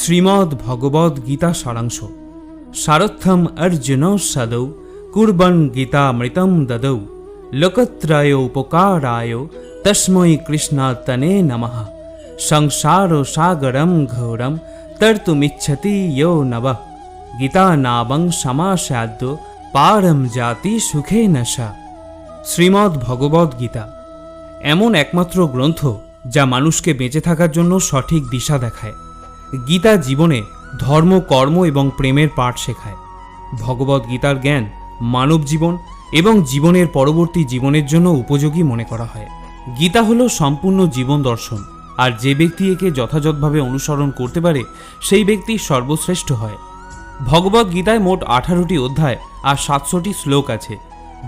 শ্রীমদ্ ভগবদ গীতা সারাংশ। সারথ্যম অর্জুন সদৌ কুর্বন গীতামৃতম দদৌ। লোকত্রয় উপকারায় তস্मै কৃষ্ণাতনে নমঃ। সংসার সাগরম ঘোরম, তর্তুমিচ্ছতি ইয়ো নব গীতা নাবং সমাসাদ্য, পারম জাতি সুখে নশা। শ্রীমদ্ ভগবদ গীতা। এমন একমাত্র গ্রন্থ যা মানুষকে বেঁচে থাকার জন্য সঠিক দিশা দেখায়। গীতা জীবনে ধর্ম, কর্ম এবং প্রেমের পাঠ শেখায়। ভগবদ গীতার জ্ঞান মানব জীবন এবং জীবনের পরবর্তী জীবনের জন্য উপযোগী মনে করা হয়। গীতা হল সম্পূর্ণ জীবন দর্শন, আর যে ব্যক্তি একে যথাযথভাবে অনুসরণ করতে পারে, সেই ব্যক্তি সর্বশ্রেষ্ঠ হয়। ভগবদ গীতায় মোট আঠারোটি অধ্যায় আর সাতশোটি শ্লোক আছে,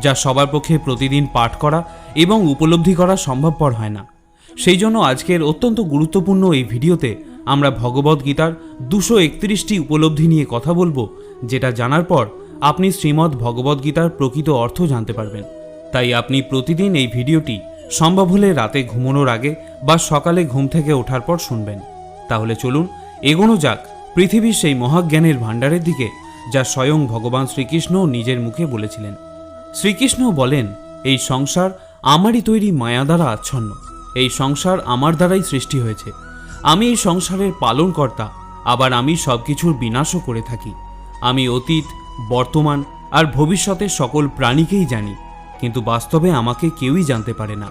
যা সবার পক্ষে প্রতিদিন পাঠ করা এবং উপলব্ধি করা সম্ভবপর হয় না। সেই জন্য আজকের অত্যন্ত গুরুত্বপূর্ণ এই ভিডিওতে আমরা ভগবদ গীতার দুশো একত্রিশটি উপলব্ধি নিয়ে কথা বলব, যেটা জানার পর আপনি শ্রীমদ্ ভগবদ গীতার প্রকৃত অর্থ জানতে পারবেন। তাই আপনি প্রতিদিন এই ভিডিওটি সম্ভব হলে রাতে ঘুমানোর আগে বা সকালে ঘুম থেকে ওঠার পর শুনবেন। তাহলে চলুন এগোনো যাক পৃথিবীর সেই মহাজ্ঞানের ভাণ্ডারের দিকে, যা স্বয়ং ভগবান শ্রীকৃষ্ণ নিজের মুখে বলেছিলেন। শ্রীকৃষ্ণ বলেন, এই সংসার আমারই তৈরি মায়া দ্বারা আচ্ছন্ন। এই সংসার আমার দ্বারাই সৃষ্টি হয়েছে। আমি এই সংসারের পালনকর্তা, আবার আমি সব কিছুর বিনাশও করে থাকি। আমি অতীত, বর্তমান আর ভবিষ্যতের সকল প্রাণীকেই জানি, কিন্তু বাস্তবে আমাকে কেউই জানতে পারে না।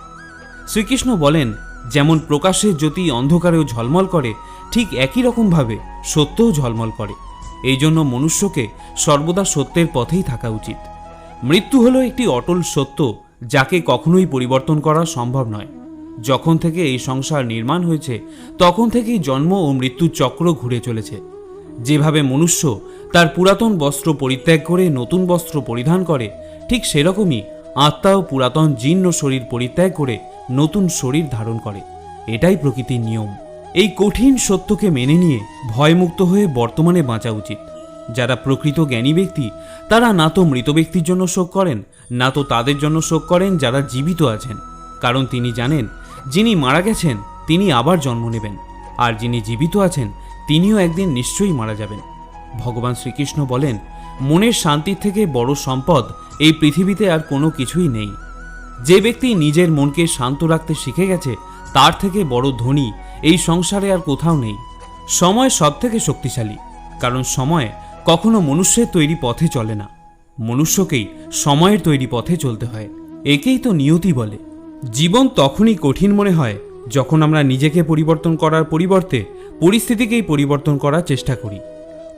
শ্রীকৃষ্ণ বলেন, যেমন প্রকাশের জ্যোতি অন্ধকারেও ঝলমল করে, ঠিক একই রকমভাবে সত্যও ঝলমল করে। এই জন্য মনুষ্যকে সর্বদা সত্যের পথেই থাকা উচিত। মৃত্যু হলো একটি অটল সত্য, যাকে কখনোই পরিবর্তন করা সম্ভব নয়। যখন থেকে এই সংসার নির্মাণ হয়েছে, তখন থেকেই জন্ম ও মৃত্যুর চক্র ঘুরে চলেছে। যেভাবে মনুষ্য তার পুরাতন বস্ত্র পরিত্যাগ করে নতুন বস্ত্র পরিধান করে, ঠিক সেরকমই আত্মাও পুরাতন জীর্ণ শরীর পরিত্যাগ করে নতুন শরীর ধারণ করে। এটাই প্রকৃতির নিয়ম। এই কঠিন সত্যকে মেনে নিয়ে ভয়মুক্ত হয়ে বর্তমানে বাঁচা উচিত। যারা প্রকৃত জ্ঞানী ব্যক্তি, তারা না তো মৃত ব্যক্তির জন্য শোক করেন, না তো তাদের জন্য শোক করেন যারা জীবিত আছেন। কারণ তিনি জানেন যিনি মারা গেছেন, তিনি আবার জন্ম নেবেন। আর যিনি জীবিত আছেন, তিনিও একদিন নিশ্চয়ই মারা যাবেন। ভগবান শ্রীকৃষ্ণ বলেন, মনের শান্তির থেকে বড় সম্পদ এই পৃথিবীতে আর কোনো কিছুই নেই। যে ব্যক্তি নিজের মনকে শান্ত রাখতে শিখে গেছে, তার থেকে বড় ধনী এই সংসারে আর কোথাও নেই। সময় সব থেকে শক্তিশালী, কারণ সময় কখনো মনুষ্যের তৈরি পথে চলে না। মনুষ্যকেই সময়ের তৈরি পথে চলতে হয়। একেই তো নিয়তি বলে। জীবন তখনই কঠিন মনে হয়, যখন আমরা নিজেকে পরিবর্তন করার পরিবর্তে পরিস্থিতিকেই পরিবর্তন করার চেষ্টা করি।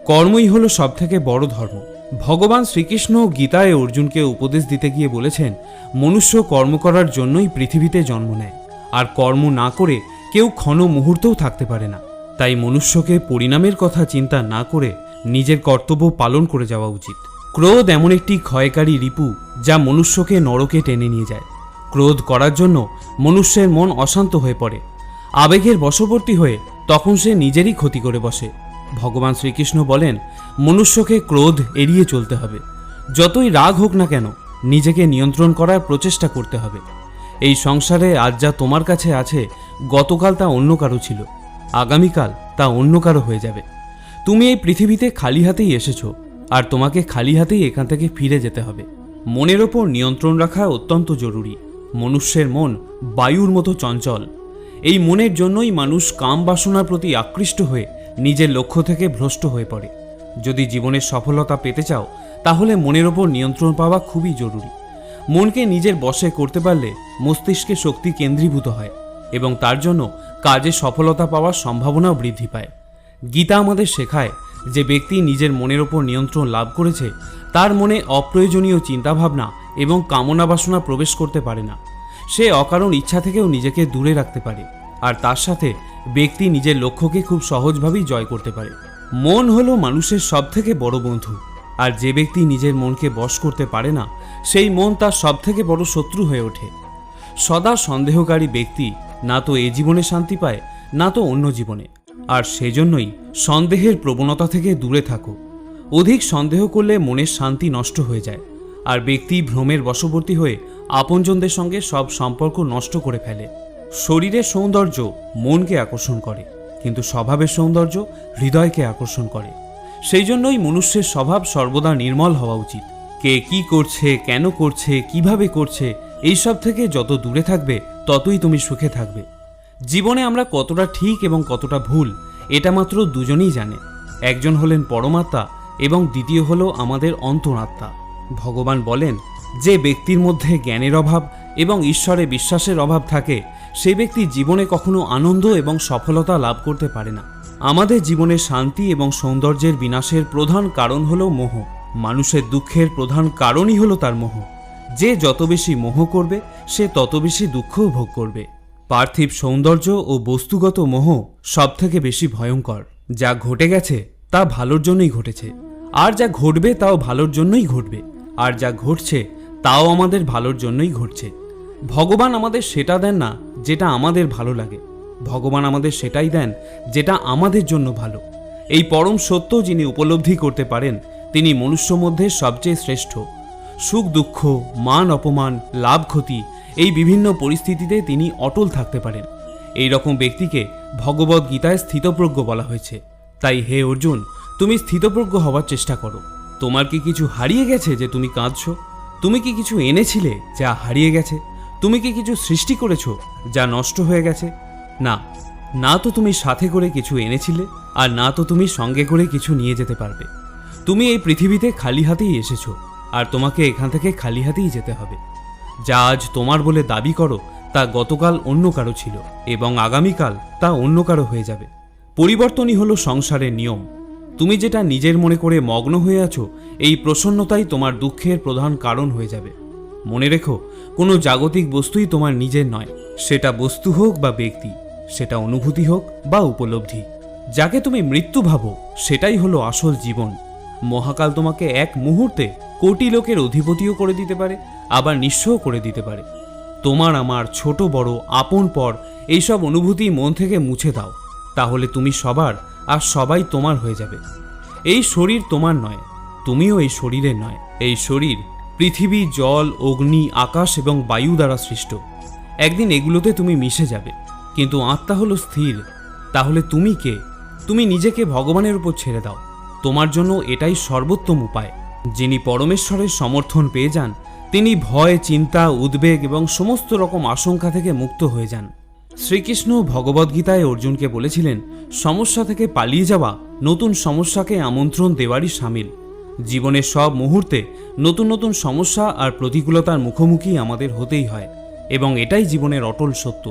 কর্মই হলো সবথেকে বড় ধর্ম। ভগবান শ্রীকৃষ্ণ গীতায় অর্জুনকে উপদেশ দিতে গিয়ে বলেছেন, মনুষ্য কর্ম করার জন্যই পৃথিবীতে জন্ম নেয়, আর কর্ম না করে কেউ ক্ষণ মুহূর্তেও থাকতে পারে না। তাই মনুষ্যকে পরিণামের কথা চিন্তা না করে নিজের কর্তব্য পালন করে যাওয়া উচিত। ক্রোধ এমন একটি ক্ষয়কারী রিপু যা মনুষ্যকে নরকে টেনে নিয়ে যায়। ক্রোধ করার জন্য মনুষ্যের মন অশান্ত হয়ে পড়ে। আবেগের বশবর্তী হয়ে তখন সে নিজেরই ক্ষতি করে বসে। ভগবান শ্রীকৃষ্ণ বলেন, মনুষ্যকে ক্রোধ এড়িয়ে চলতে হবে। যতই রাগ হোক না কেন, নিজেকে নিয়ন্ত্রণ করার প্রচেষ্টা করতে হবে। এই সংসারে আজ যা তোমার কাছে আছে, গতকাল তা অন্য কারও ছিল, আগামীকাল তা অন্য কারও হয়ে যাবে। তুমি এই পৃথিবীতে খালি হাতেই এসেছ, আর তোমাকে খালি হাতেই এখান থেকে ফিরে যেতে হবে। মনের ওপর নিয়ন্ত্রণ রাখা অত্যন্ত জরুরি। মনুষ্যের মন বায়ুর মতো চঞ্চল। এই মনের জন্যই মানুষ কাম বাসনার প্রতি আকৃষ্ট হয়ে নিজের লক্ষ্য থেকে ভ্রষ্ট হয়ে পড়ে। যদি জীবনের সফলতা পেতে চাও, তাহলে মনের ওপর নিয়ন্ত্রণ পাওয়া খুবই জরুরি। মনকে নিজের বশে করতে পারলে মস্তিষ্কে শক্তি কেন্দ্রীভূত হয় এবং তার জন্য কাজে সফলতা পাওয়ার সম্ভাবনাও বৃদ্ধি পায়। গীতা আমাদের শেখায় যে ব্যক্তি নিজের মনের ওপর নিয়ন্ত্রণ লাভ করেছে তার মনে অপ্রয়োজনীয় চিন্তাভাবনা এবং কামনা বাসনা প্রবেশ করতে পারে না। সে অকারণ ইচ্ছা থেকেও নিজেকে দূরে রাখতে পারে আর তার সাথে ব্যক্তি নিজের লক্ষ্যকে খুব সহজভাবেই জয় করতে পারে। মন হলো মানুষের সবথেকে বড় বন্ধু আর যে ব্যক্তি নিজের মনকে বশ করতে পারে না, সেই মন তার সবথেকে বড় শত্রু হয়ে ওঠে। সদা সন্দেহকারী ব্যক্তি না তো এ জীবনে শান্তি পায়, না তো অন্য জীবনে। আর সেজন্যই সন্দেহের প্রবণতা থেকে দূরে থাকো অধিক সন্দেহ করলে মনের শান্তি নষ্ট হয়ে যায়, আর ব্যক্তি ভ্রমের বশবর্তী হয়ে আপনজনদের সঙ্গে সব সম্পর্ক নষ্ট করে ফেলে। শরীরের সৌন্দর্য মনকে আকর্ষণ করে, কিন্তু স্বভাবের সৌন্দর্য হৃদয়কে আকর্ষণ করে। সেই জন্যই মনুষ্যের স্বভাব সর্বদা নির্মল হওয়া উচিত। কে কি করছে, কেন করছে, কীভাবে করছে, এইসব থেকে যত দূরে থাকবে, ততই তুমি সুখে থাকবে। জীবনে আমরা কতটা ঠিক এবং কতটা ভুল, এটা মাত্র দুজনেই জানে। একজন হলেন পরমাত্মা এবং দ্বিতীয় হলো আমাদের অন্তরাত্মা। ভগবান বলেন, যে ব্যক্তির মধ্যে জ্ঞানের অভাব এবং ঈশ্বরে বিশ্বাসের অভাব থাকে সেই ব্যক্তি জীবনে কখনো আনন্দ এবং সফলতা লাভ করতে পারে না। আমাদের জীবনে শান্তি এবং সৌন্দর্যের বিনাশের প্রধান কারণ হলো মোহ। মানুষের দুঃখের প্রধান কারণই হলো তার মোহ। যে যত বেশি মোহ করবে, সে তত বেশি দুঃখও ভোগ করবে। পার্থিব সৌন্দর্য ও বস্তুগত মোহ সব থেকে বেশি ভয়ঙ্কর। যা ঘটে গেছে, তা ভালোর জন্যই ঘটেছে। আর যা ঘটবে তাও ভালোর জন্যই ঘটবে, আর যা ঘটছে তাও আমাদের ভালোর জন্যই ঘটছে। ভগবান আমাদের সেটা দেন না যেটা আমাদের ভালো লাগে। ভগবান আমাদের সেটাই দেন যেটা আমাদের জন্য ভালো। এই পরম সত্য যিনি উপলব্ধি করতে পারেন, তিনি মনুষ্য মধ্যে সবচেয়ে শ্রেষ্ঠ। সুখ, দুঃখ, মান, অপমান, লাভ, ক্ষতি এই বিভিন্ন পরিস্থিতিতে তিনি অটল থাকতে পারেন। এই রকম ব্যক্তিকে ভগবদ গীতায় স্থিতপ্রজ্ঞ বলা হয়েছে। তাই হে অর্জুন তুমি স্থিতপ্রজ্ঞ হওয়ার চেষ্টা করো। তোমার কি কিছু হারিয়ে গেছে যে তুমি কাঁদছো? তুমি কি কিছু এনেছিলে যা হারিয়ে গেছে? তুমি কি কিছু সৃষ্টি করেছ যা নষ্ট হয়ে গেছে? না না তো তুমি সাথে করে কিছু এনেছিলে, আর না তো তুমি সঙ্গে করে কিছু নিয়ে যেতে পারবে। তুমি এই পৃথিবীতে খালি হাতেই এসেছ, আর তোমাকে এখান থেকে খালি হাতেই যেতে হবে। যা আজ তোমার বলে দাবি করো, তা গতকাল অন্য কারও ছিল, এবং আগামীকাল তা অন্য কারও হয়ে যাবে। পরিবর্তনই হলো সংসারের নিয়ম। তুমি যেটা নিজের মনে করে মগ্ন হয়ে আছো, এই প্রসন্নতাই তোমার দুঃখের প্রধান কারণ হয়ে যাবে। মনে রেখো, কোনো জাগতিক বস্তুই তোমার নিজের নয়। সেটা বস্তু হোক বা ব্যক্তি, সেটা অনুভূতি হোক বা উপলব্ধি। যাকে তুমি মৃত্যু ভাবো, সেটাই হলো আসল জীবন। মহাকাল তোমাকে এক মুহূর্তে কোটি লোকের অধিপতিও করে দিতে পারে, আবার নিঃস্বও করে দিতে পারে। তোমার আমার ছোট বড় আপন পর, এইসব অনুভূতি মন থেকে মুছে দাও। তাহলে তুমি সবার আর সবাই তোমার হয়ে যাবে। এই শরীর তোমার নয়, তুমিও এই শরীরের নয়। এই শরীর পৃথিবী, জল, অগ্নি, আকাশ এবং বায়ু দ্বারা সৃষ্ট। একদিন এগুলোতে তুমি মিশে যাবে, কিন্তু আত্মা হলো স্থির। তাহলে তুমি কে? তুমি নিজেকে ভগবানের উপর ছেড়ে দাও। তোমার জন্য এটাই সর্বোত্তম উপায়। যিনি পরমেশ্বরের সমর্থন পেয়ে যান, তিনি ভয়, চিন্তা, উদ্বেগ এবং সমস্ত রকম আশঙ্কা থেকে মুক্ত হয়ে যান। শ্রীকৃষ্ণ ভগবদ্গীতায় অর্জুনকে বলেছিলেন, সমস্যা থেকে পালিয়ে যাওয়া নতুন সমস্যাকে আমন্ত্রণ দেওয়ারই সামিল। জীবনের সব মুহূর্তে নতুন নতুন সমস্যা আর প্রতিকূলতার মুখোমুখি আমাদের হতেই হয়, এবং এটাই জীবনের অটল সত্য।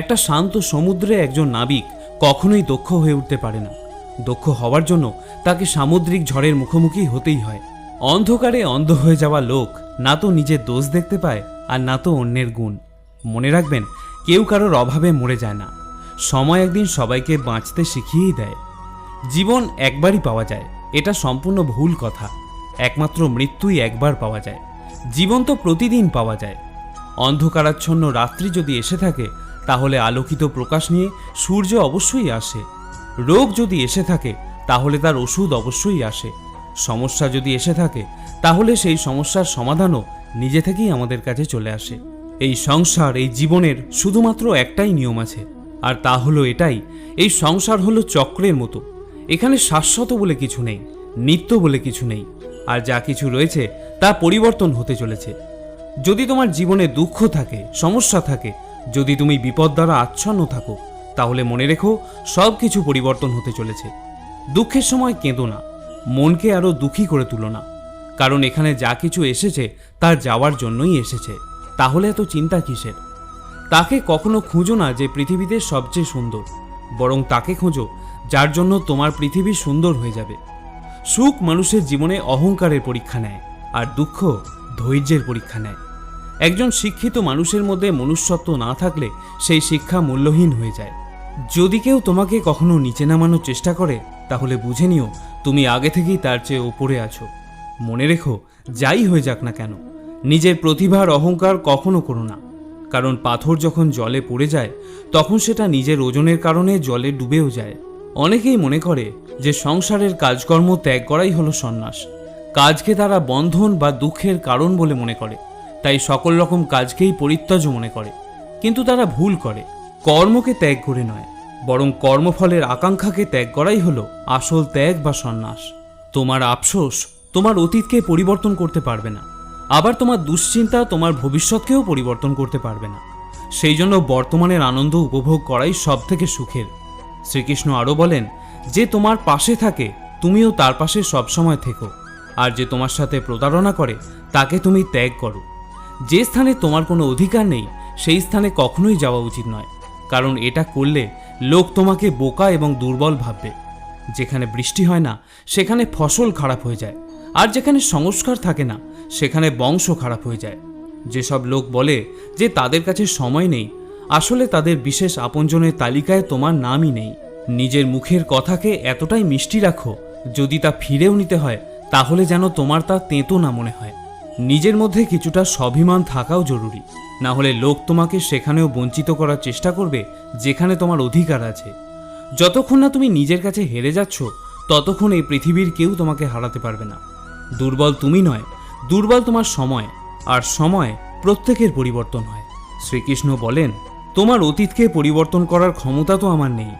একটা শান্ত সমুদ্রে একজন নাবিক কখনোই দক্ষ হয়ে উঠতে পারে না। দক্ষ হওয়ার জন্য তাকে সামুদ্রিক ঝড়ের মুখোমুখি হতেই হয়। অন্ধকারে অন্ধ হয়ে যাওয়া লোক না তো নিজের দোষ দেখতে পায় আর না তো অন্যের গুণ। মনে রাখবেন কেউ কারোর অভাবে মরে যায় না। সময় একদিন সবাইকে বাঁচতে শিখিয়েই দেয়। জীবন একবারই পাওয়া যায়, এটা সম্পূর্ণ ভুল কথা। একমাত্র মৃত্যুই একবার পাওয়া যায়। জীবন তো প্রতিদিন পাওয়া যায়। অন্ধকারাচ্ছন্ন রাত্রি যদি এসে থাকে, তাহলে আলোকিত প্রকাশ নিয়ে সূর্য অবশ্যই আসে। রোগ যদি এসে থাকে, তাহলে তার ওষুধ অবশ্যই আসে। সমস্যা যদি এসে থাকে, তাহলে সেই সমস্যার সমাধানও নিজে থেকেই আমাদের কাছে চলে আসে। এই সংসার, এই জীবনের শুধুমাত্র একটাই নিয়ম আছে। আর তা হলো এটাই, এই সংসার হলো চক্রের মতো। এখানে শাশ্বত বলে কিছু নেই, নিত্য বলে কিছু নেই, আর যা কিছু রয়েছে তা পরিবর্তন হতে চলেছে। যদি তোমার জীবনে দুঃখ থাকে, সমস্যা থাকে, যদি তুমি বিপদ দ্বারা আচ্ছন্ন থাকো, তাহলে মনে রেখো সব কিছু পরিবর্তন হতে চলেছে। দুঃখের সময় কেঁদো না, মনকে আরও দুঃখী করে তুলো না, কারণ এখানে যা কিছু এসেছে তা যাওয়ার জন্যই এসেছে। তাহলে এত চিন্তা কিসের? তাকে কখনো খুঁজো না যে পৃথিবীতে সবচেয়ে সুন্দর। বরং তাকে খোঁজো, যার জন্য তোমার পৃথিবী সুন্দর হয়ে যাবে। সুখ মানুষের জীবনে অহংকারের পরীক্ষা নেয়, আর দুঃখ ধৈর্যের পরীক্ষা নেয়। একজন শিক্ষিত মানুষের মধ্যে মনুষ্যত্ব না থাকলে সেই শিক্ষা মূল্যহীন হয়ে যায়। যদি কেউ তোমাকে কখনো নিচে নামানোর চেষ্টা করে, তাহলে বুঝে নিও তুমি আগে থেকেই তার চেয়ে ওপরে আছো। মনে রেখো, যাই হয়ে যাক না কেন। নিজের প্রতিভার অহংকার কখনো করো না। কারণ পাথর যখন জলে পড়ে যায়, তখন সেটা নিজের ওজনের কারণে জলে ডুবেও যায়। অনেকেই মনে করে যে সংসারের কাজকর্ম ত্যাগ করাই হলো সন্ন্যাস। কাজকে তারা বন্ধন বা দুঃখের কারণ বলে মনে করে। তাই সকল রকম কাজকেই পরিত্যাজ মনে করে। কিন্তু তারা ভুল করে। কর্মকে ত্যাগ করে নয়, বরং কর্মফলের আকাঙ্ক্ষাকে ত্যাগ করাই হলো আসল ত্যাগ বা সন্ন্যাস। তোমার আফসোস তোমার অতীতকে পরিবর্তন করতে পারবে না। আবার তোমার দুশ্চিন্তা তোমার ভবিষ্যৎকেও পরিবর্তন করতে পারবে না। সেই জন্য বর্তমানের আনন্দ উপভোগ করাই সব থেকে সুখের। শ্রীকৃষ্ণ আরও বলেন, যে তোমার পাশে থাকে, তুমিও তার পাশে সবসময় থেকো। আর যে তোমার সাথে প্রতারণা করে, তাকে তুমি ত্যাগ করো। যে স্থানে তোমার কোনো অধিকার নেই, সেই স্থানে কখনোই যাওয়া উচিত নয়। কারণ এটা করলে লোক তোমাকে বোকা এবং দুর্বল ভাববে। যেখানে বৃষ্টি হয় না, সেখানে ফসল খারাপ হয়ে যায়। আর যেখানে সংস্কার থাকে না সেখানে বংশ খারাপ হয়ে যায়। যেসব লোক বলে যে তাদের কাছে সময় নেই, আসলে তাদের বিশেষ আপনজনের তালিকায় তোমার নামই নেই। নিজের মুখের কথাকে এতটাই মিষ্টি রাখো, যদি তা ফিরেও নিতে হয়, তাহলে যেন তোমার তা তেঁতো না মনে হয়। নিজের মধ্যে কিছুটা স্বাভিমান থাকাও জরুরি। না হলে লোক তোমাকে সেখানেও বঞ্চিত করার চেষ্টা করবে, যেখানে তোমার অধিকার আছে। যতক্ষণ না তুমি নিজের কাছে হেরে যাচ্ছ, ততক্ষণ এই পৃথিবীর কেউ তোমাকে হারাতে পারবে না। দুর্বল তুমি নয় দুর্বল তোমার সময় আর সময় প্রত্যেকের পরিবর্তন হয়। শ্রীকৃষ্ণ বলেন, তোমার অতীতকে পরিবর্তন করার ক্ষমতা তো আমার নেই।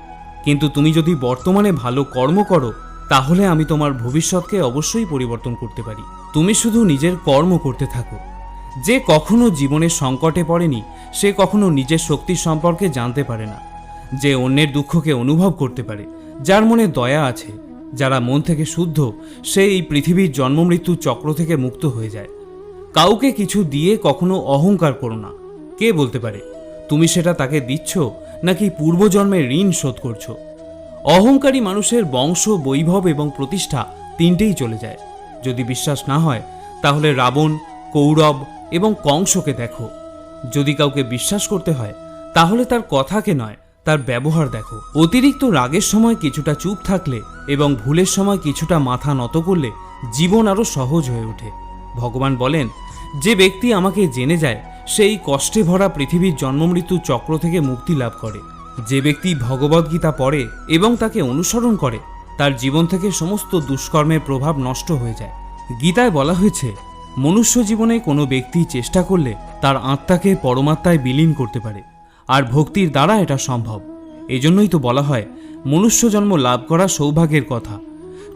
কিন্তু তুমি যদি বর্তমানে ভালো কর্ম করো, তাহলে আমি তোমার ভবিষ্যৎকে অবশ্যই পরিবর্তন করতে পারি। তুমি শুধু নিজের কর্ম করতে থাকো। যে কখনো জীবনের সংকটে পড়েনি, সে কখনো নিজের শক্তি সম্পর্কে জানতে পারে না। যে অন্যের দুঃখকে অনুভব করতে পারে, যার মনে দয়া আছে যারা মন থেকে শুদ্ধ সে এই পৃথিবীর জন্মমৃত্যু চক্র থেকে মুক্ত হয়ে যায়। কাউকে কিছু দিয়ে কখনো অহংকার করো না। কে বলতে পারে, তুমি সেটা তাকে দিচ্ছ, নাকি পূর্বজন্মের ঋণ শোধ করছ? অহংকারী মানুষের বংশ, বৈভব এবং প্রতিষ্ঠা তিনটেই চলে যায়। যদি বিশ্বাস না হয়, তাহলে রাবণ, কৌরব এবং কংসকে দেখো। যদি কাউকে বিশ্বাস করতে হয়, তাহলে তার কথাকে নয় তার ব্যবহার দেখো। অতিরিক্ত রাগের সময় কিছুটা চুপ থাকলে এবং ভুলের সময় কিছুটা মাথা নত করলে জীবন আরও সহজ হয়ে ওঠে। ভগবান বলেন, যে ব্যক্তি আমাকে জেনে যায়, সেই কষ্টে ভরা পৃথিবীর জন্মমৃত্যু চক্র থেকে মুক্তি লাভ করে। যে ব্যক্তি ভগবদ্গীতা পড়ে এবং তাকে অনুসরণ করে, তার জীবন থেকে সমস্ত দুষ্কর্মের প্রভাব নষ্ট হয়ে যায়। গীতায় বলা হয়েছে, মনুষ্য জীবনে কোনো ব্যক্তি চেষ্টা করলে তার আত্মাকে পরমাত্মায় বিলীন করতে পারে। আর ভক্তির দ্বারা এটা সম্ভব। এজন্যই তো বলা হয়, মনুষ্য জন্ম লাভ করা সৌভাগ্যের কথা।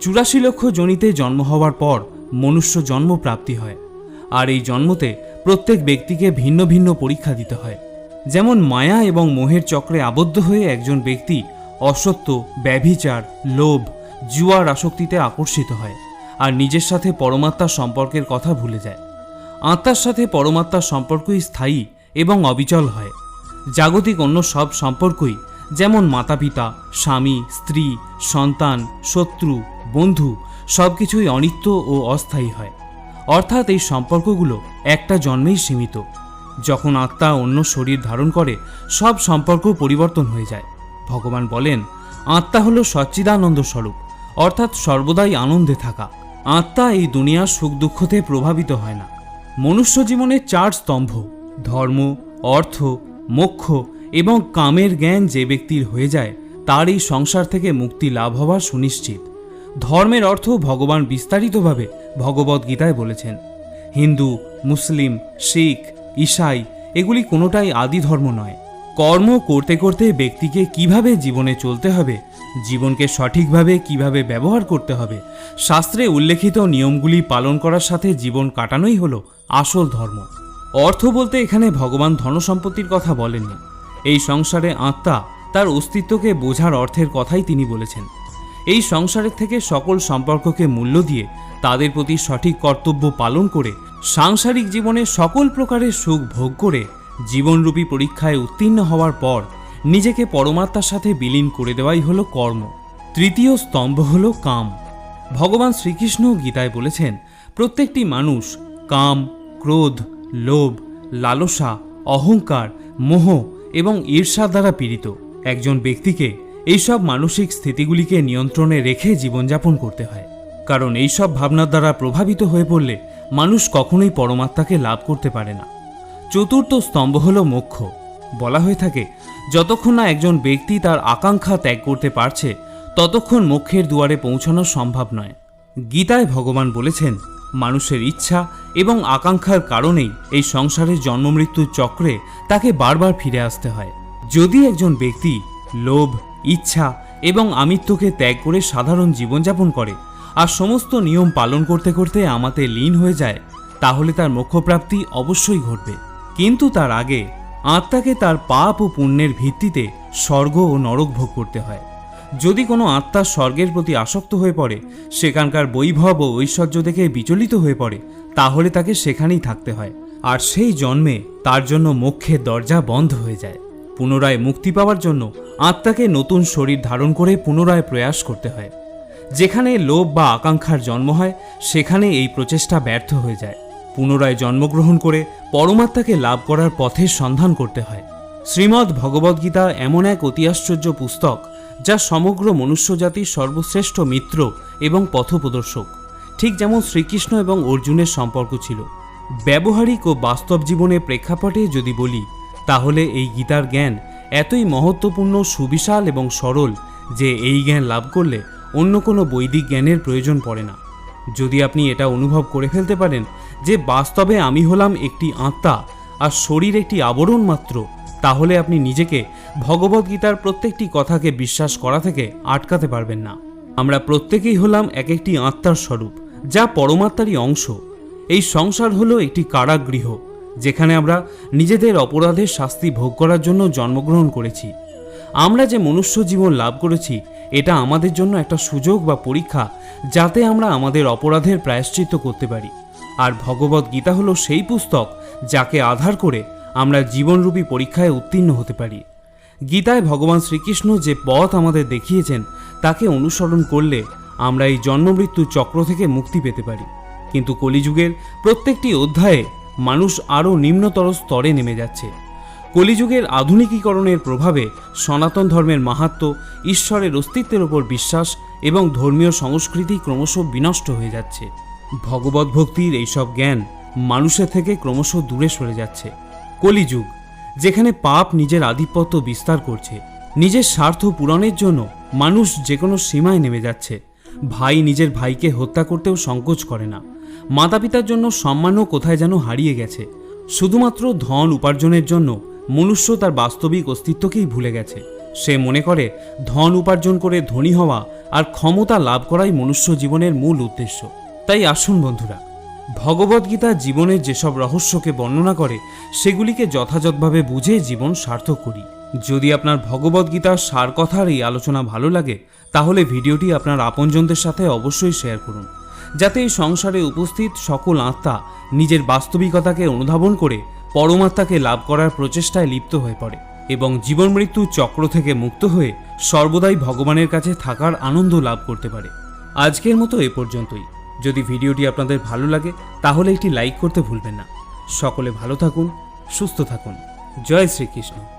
চুরাশি লক্ষ জনিতে জন্ম হওয়ার পর মনুষ্য জন্ম প্রাপ্তি হয়। আর এই জন্মতে প্রত্যেক ব্যক্তিকে ভিন্ন ভিন্ন পরীক্ষা দিতে হয়। যেমন মায়া এবং মোহের চক্রে আবদ্ধ হয়ে একজন ব্যক্তি অসত্য, ব্যভিচার, লোভ, জুয়ার আসক্তিতে আকর্ষিত হয় আর নিজের সাথে পরমাত্মার সম্পর্কের কথা ভুলে যায়। আত্মার সাথে পরমাত্মার সম্পর্কই স্থায়ী এবং অবিচল হয়। জাগতিক অন্য সব সম্পর্কই, যেমন মাতা পিতা স্বামী, স্ত্রী, সন্তান, শত্রু, বন্ধু সব কিছুই অনিত্য ও অস্থায়ী হয়। অর্থাৎ এই সম্পর্কগুলো একটা জন্মেই সীমিত। যখন আত্মা অন্য শরীর ধারণ করে, সব সম্পর্ক পরিবর্তন হয়ে যায়। ভগবান বলেন, আত্মা হলো সচ্চিদানন্দ স্বরূপ, অর্থাৎ সর্বদাই আনন্দে থাকা। আত্মা এই দুনিয়ার সুখ দুঃখতে প্রভাবিত হয় না। মনুষ্য জীবনের চার স্তম্ভ, ধর্ম, অর্থ মোক্ষ এবং কামের জ্ঞান যে ব্যক্তির হয়ে যায় তার এই সংসার থেকে মুক্তি লাভ হওয়া সুনিশ্চিত। ধর্মের অর্থ ভগবান বিস্তারিতভাবে ভগবদ্গীতায় বলেছেন। হিন্দু, মুসলিম, শিখ ঈসাই এগুলি কোনোটাই আদি ধর্ম নয়। কর্ম করতে করতে ব্যক্তিকে কীভাবে জীবনে চলতে হবে, জীবনকে সঠিকভাবে কীভাবে ব্যবহার করতে হবে, শাস্ত্রে উল্লেখিত নিয়মগুলি পালন করার সাথে জীবন কাটানোই হলো আসল ধর্ম। অর্থ বলতে এখানে ভগবান ধনসম্পত্তির কথা বলেননি। এই সংসারে আত্মা তার অস্তিত্বকে বোঝার অর্থের কথাই তিনি বলেছেন। এই সংসারের থেকে সকল সম্পর্ককে মূল্য দিয়ে তাদের প্রতি সঠিক কর্তব্য পালন করে সাংসারিক জীবনে সকল প্রকারের সুখ ভোগ করে জীবনরূপী পরীক্ষায় উত্তীর্ণ হওয়ার পর নিজেকে পরমাত্মার সাথে বিলীন করে দেওয়াই হলো কর্ম। তৃতীয় স্তম্ভ হলো কাম। ভগবান শ্রীকৃষ্ণ গীতায় বলেছেন, প্রত্যেকটি মানুষ কাম, ক্রোধ লোভ, লালসা, অহংকার, মোহ এবং ঈর্ষা দ্বারা পীড়িত। একজন ব্যক্তিকে এইসব মানসিক স্থিতিগুলিকে নিয়ন্ত্রণে রেখে জীবনযাপন করতে হয়। কারণ এইসব ভাবনার দ্বারা প্রভাবিত হয়ে পড়লে মানুষ কখনোই পরমাত্মাকে লাভ করতে পারে না। চতুর্থ স্তম্ভ হল মোক্ষ। বলা হয়ে থাকে, যতক্ষণ না একজন ব্যক্তি তার আকাঙ্ক্ষা ত্যাগ করতে পারছে, ততক্ষণ মোক্ষের দুয়ারে পৌঁছানো সম্ভব নয়। গীতায় ভগবান বলেছেন মানুষের ইচ্ছা এবং আকাঙ্ক্ষার কারণেই এই সংসারের জন্মমৃত্যুর চক্রে তাকে বারবার ফিরে আসতে হয়। যদি একজন ব্যক্তি লোভ, ইচ্ছা এবং আমিত্বকে ত্যাগ করে সাধারণ জীবনযাপন করে আর সমস্ত নিয়ম পালন করতে করতে আমাতে লীন হয়ে যায়, তাহলে তার মোক্ষপ্রাপ্তি অবশ্যই ঘটবে। কিন্তু তার আগে আত্মাকে তার পাপ ও পুণ্যের ভিত্তিতে স্বর্গ ও নরক ভোগ করতে হয়। যদি কোনো আত্মা স্বর্গের প্রতি আসক্ত হয়ে পড়ে, সেখানকার বৈভব ও ঐশ্বর্য দেখে বিচলিত হয়ে পড়ে, তাহলে তাকে সেখানেই থাকতে হয়। আর সেই জন্মে তার জন্য মোক্ষের দরজা বন্ধ হয়ে যায়। পুনরায় মুক্তি পাওয়ার জন্য আত্মাকে নতুন শরীর ধারণ করে পুনরায় প্রয়াস করতে হয়। যেখানে লোভ বা আকাঙ্ক্ষার জন্ম হয়, সেখানে এই প্রচেষ্টা ব্যর্থ হয়ে যায়। পুনরায় জন্মগ্রহণ করে পরমাত্মাকে লাভ করার পথের সন্ধান করতে হয়। শ্রীমদ্ ভগবদ্গীতা এমন এক অতি আশ্চর্য পুস্তক যা সমগ্র মনুষ্যজাতির সর্বশ্রেষ্ঠ মিত্র এবং পথপ্রদর্শক। ঠিক যেমন শ্রীকৃষ্ণ এবং অর্জুনের সম্পর্ক ছিল। ব্যবহারিক ও বাস্তব জীবনের প্রেক্ষাপটে যদি বলি, তাহলে এই গীতার জ্ঞান এতই মহত্বপূর্ণ, সুবিশাল এবং সরল যে এই জ্ঞান লাভ করলে অন্য কোনো বৈদিক জ্ঞানের প্রয়োজন পড়ে না। যদি আপনি এটা অনুভব করে ফেলতে পারেন যে বাস্তবে আমি হলাম একটি আত্মা আর শরীর একটি আবরণ মাত্র তাহলে আপনি নিজেকে ভগবদ্গীতার প্রত্যেকটি কথাকে বিশ্বাস করা থেকে আটকাতে পারবেন না। আমরা প্রত্যেকেই হলাম এক একটি আত্মার স্বরূপ, যা পরমাত্মারই অংশ। এই সংসার হলো একটি কারাগৃহ, যেখানে আমরা নিজেদের অপরাধের শাস্তি ভোগ করার জন্য জন্মগ্রহণ করেছি। আমরা যে মনুষ্য জীবন লাভ করেছি, এটা আমাদের জন্য একটা সুযোগ বা পরীক্ষা, যাতে আমরা আমাদের অপরাধের প্রায়শ্চিত্ত করতে পারি। আর ভগবত গীতা হলো সেই পুস্তক, যাকে আধার করে আমরা জীবনরূপী পরীক্ষায় উত্তীর্ণ হতে পারি। গীতায় ভগবান শ্রীকৃষ্ণ যে পথ আমাদের দেখিয়েছেন, তাকে অনুসরণ করলে আমরা এই জন্মমৃত্যু চক্র থেকে মুক্তি পেতে পারি। কিন্তু কলিযুগের প্রত্যেকটি অধ্যায়ে মানুষ আরও নিম্নতর স্তরে নেমে যাচ্ছে। কলিযুগের আধুনিকীকরণের প্রভাবে সনাতন ধর্মের মাহাত্ম, ঈশ্বরের অস্তিত্বের ওপর বিশ্বাস এবং ধর্মীয় সংস্কৃতি ক্রমশ বিনষ্ট হয়ে যাচ্ছে। ভগবত ভক্তির এইসব জ্ঞান মানুষের থেকে ক্রমশ দূরে সরে যাচ্ছে। কলিযুগ, যেখানে পাপ নিজের আধিপত্য বিস্তার করছে। নিজের স্বার্থ পূরণের জন্য মানুষ যে কোনো সীমায় নেমে যাচ্ছে। ভাই নিজের ভাইকে হত্যা করতেও সংকোচ করে না। মাতা পিতার জন্য সম্মানও কোথায় যেন হারিয়ে গেছে। শুধুমাত্র ধন উপার্জনের জন্য মনুষ্য তার বাস্তবিক অস্তিত্বকেই ভুলে গেছে। সে মনে করে, ধন উপার্জন করে ধনী হওয়া আর ক্ষমতা লাভ করাই মনুষ্য জীবনের মূল উদ্দেশ্য। তাই আসুন বন্ধুরা ভগবদ্গীতা জীবনের যেসব রহস্যকে বর্ণনা করে, সেগুলিকে যথাযথভাবে বুঝে জীবন সার্থক করি। যদি আপনার ভগবদ্গীতার সার কথার এই আলোচনা ভালো লাগে, তাহলে ভিডিওটি আপনার আপনজনদের সাথে অবশ্যই শেয়ার করুন। যাতে এই সংসারে উপস্থিত সকল আত্মা নিজের বাস্তবিকতাকে অনুধাবন করে, পরমাত্মাকে লাভ করার প্রচেষ্টায় লিপ্ত হয়ে পড়ে এবং জীবন মৃত্যু চক্র থেকে মুক্ত হয়ে সর্বদাই ভগবানের কাছে থাকার আনন্দ লাভ করতে পারে। আজকের মতো এ পর্যন্তই। যদি ভিডিওটি আপনাদের ভালো লাগে, তাহলে এটি লাইক করতে ভুলবেন না। সকলে ভালো থাকুন, সুস্থ থাকুন। জয় শ্রীকৃষ্ণ।